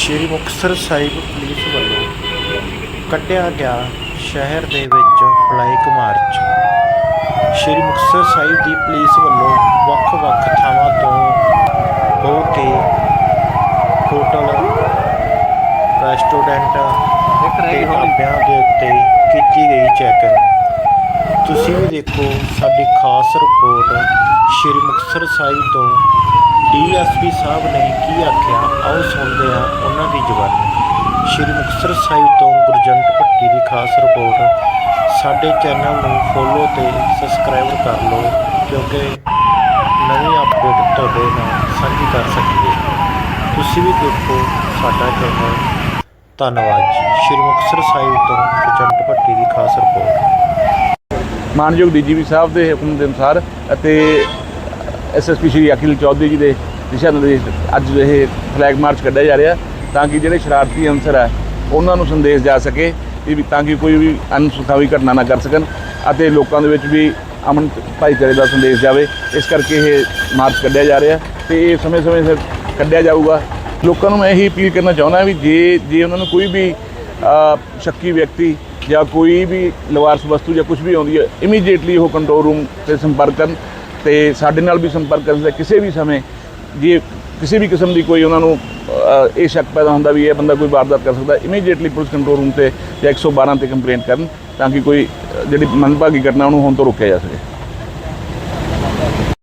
ਸ਼੍ਰੀ ਮੁਕਤਸਰ ਸਾਹਿਬ police ਵੱਲੋਂ ਕੱਢਿਆ ਗਿਆ ਸ਼ਹਿਰ ਦੇ ਵਿੱਚ ਫਲਾਈਕ ਮਾਰਚ। ਸ਼੍ਰੀ ਮੁਕਤਸਰ ਸਾਹਿਬ ਦੀ ਪੁਲਿਸ ਵੱਲੋਂ ਵੱਖ-ਵੱਖ ਥਾਵਾਂ ਤੋਂ ਹੋ ਕੇ ਹੋਟਲ, ਰੈਸਟੋਰੈਂਟ ਤੇ ਢਾਬਿਆਂ ਦੇ ਉੱਤੇ ਕੀਤੀ ਗਈ ਚੈਕਿੰਗ। ਤੁਸੀਂ ਵੀ ਦੇਖੋ ਸਾਡੀ ਖਾਸ ਰਿਪੋਰਟ ਸ਼੍ਰੀ ਮੁਕਤਸਰ ਸਾਹਿਬ ਤੋਂ ਡੀਐਸਪੀ ਸਾਹਿਬ ਨੇ ਕੀ ਆਖਿਆ, ਆਓ ਸੁਣਦੇ ਹਾਂ ਉਹਨਾਂ ਦੀ ਜ਼ੁਬਾਨੀ ਸ਼੍ਰੀ ਮੁਕਤਸਰ ਸਾਹਿਬ ਤੋਂ ਗੁਰਜੰਟ ਭੱਟੀ ਦੀ ਖਾਸ ਰਿਪੋਰਟ। ਸਾਡੇ ਚੈਨਲ ਨੂੰ ਫੋਲੋ ਤੇ ਸਬਸਕ੍ਰਾਈਬ ਕਰ ਲਓ, ਕਿਉਂਕਿ ਨਵੀਂ ਅਪਡੇਟ ਤੁਹਾਡੇ ਨਾਲ ਸਾਂਝੀ ਕਰ ਸਕੀਏ। ਤੁਸੀਂ ਵੀ ਦੇਖੋ ਸਾਡਾ ਚੈਨਲ। ਧੰਨਵਾਦ ਜੀ। ਸ਼੍ਰੀ ਮੁਕਤਸਰ ਸਾਹਿਬ ਤੋਂ ਗੁਰਜੰਟ ਭੱਟੀ ਦੀ ਖਾਸ ਰਿਪੋਰਟ। ਮਾਨਯੋਗ ਡੀਜੀਪੀ ਸਾਹਿਬ ਦੇ ਹੁਕਮ ਦੇ ਅਨੁਸਾਰ ਅਤੇ ਐਸਐਸਪੀ ਸ਼੍ਰੀ ਅਖਿਲ ਚੌਧਰੀ ਜੀ ਦੇ ਦਿਸ਼ਾ ਨਿਰਦੇਸ਼ ਅੱਜ ਇਹ ਫਲੈਗ ਮਾਰਚ ਕੱਢਿਆ ਜਾ ਰਿਹਾ ਤਾਂ ਕਿ ਜਿਹੜੇ ਸ਼ਰਾਰਤੀ ਅਨਸਰ ਹੈ, ਉਹਨਾਂ ਨੂੰ ਸੰਦੇਸ਼ ਜਾ ਸਕੇ ਵੀ ਤਾਂ ਕਿ ਕੋਈ ਵੀ ਅਨਸੁਖਾਵੀ ਘਟਨਾ ਨਾ ਕਰ ਸਕਣ ਅਤੇ ਲੋਕਾਂ ਦੇ ਵਿੱਚ ਵੀ ਅਮਨ ਭਾਈਚਾਰੇ ਦਾ ਸੰਦੇਸ਼ ਜਾਵੇ। ਇਸ ਕਰਕੇ ਇਹ ਮਾਰਚ ਕੱਢਿਆ ਜਾ ਰਿਹਾ ਤੇ ਇਹ ਸਮੇਂ-ਸਮੇਂ ਸਿਰ ਕੱਢਿਆ ਜਾਊਗਾ। ਲੋਕਾਂ ਨੂੰ ਮੈਂ ਇਹੀ ਅਪੀਲ ਕਰਨਾ ਚਾਹੁੰਦਾ ਵੀ ਜੇ ਜੇ ਉਹਨਾਂ ਨੂੰ ਕੋਈ ਵੀ ਸ਼ੱਕੀ ਵਿਅਕਤੀ ਜਾਂ ਕੋਈ ਵੀ ਲਵਾਰਸ ਵਸਤੂ ਜਾਂ ਕੁਝ ਵੀ ਆਉਂਦੀ ਹੈ ਇਮੀਡੀਏਟਲੀ ਉਹ ਕੰਟਰੋਲ ਰੂਮ ਤੇ ਸੰਪਰਕ ਕਰਨ ਤੇ ਸਾਡੇ ਨਾਲ ਵੀ ਸੰਪਰਕ ਕਰ ਦੇ ਕਿਸੇ ਵੀ ਸਮੇਂ ਜੇ ਕਿਸੇ ਵੀ ਕਿਸਮ ਦੀ ਕੋਈ ਉਹਨਾਂ ਨੂੰ ਇਹ ਸ਼ੱਕ ਪੈਦਾ ਹੁੰਦਾ ਵੀ ਇਹ ਬੰਦਾ ਕੋਈ ਵਾਰਦਾਤ ਕਰ ਸਕਦਾ ਇਮੀਡੀਏਟਲੀ ਪੁਲਿਸ ਕੰਟਰੋਲ ਰੂਮ ਤੇ ਜਾਂ 112 ਤੇ ਕੰਪਲੇਂਟ ਕਰਨ ਤਾਂ ਕਿ ਕੋਈ ਜਿਹੜੀ ਮੰਦਭਾਗੀ ਘਟਨਾ ਉਹਨੂੰ ਹੋਣ ਤੋਂ ਰੋਕਿਆ ਜਾ ਸਕੇ।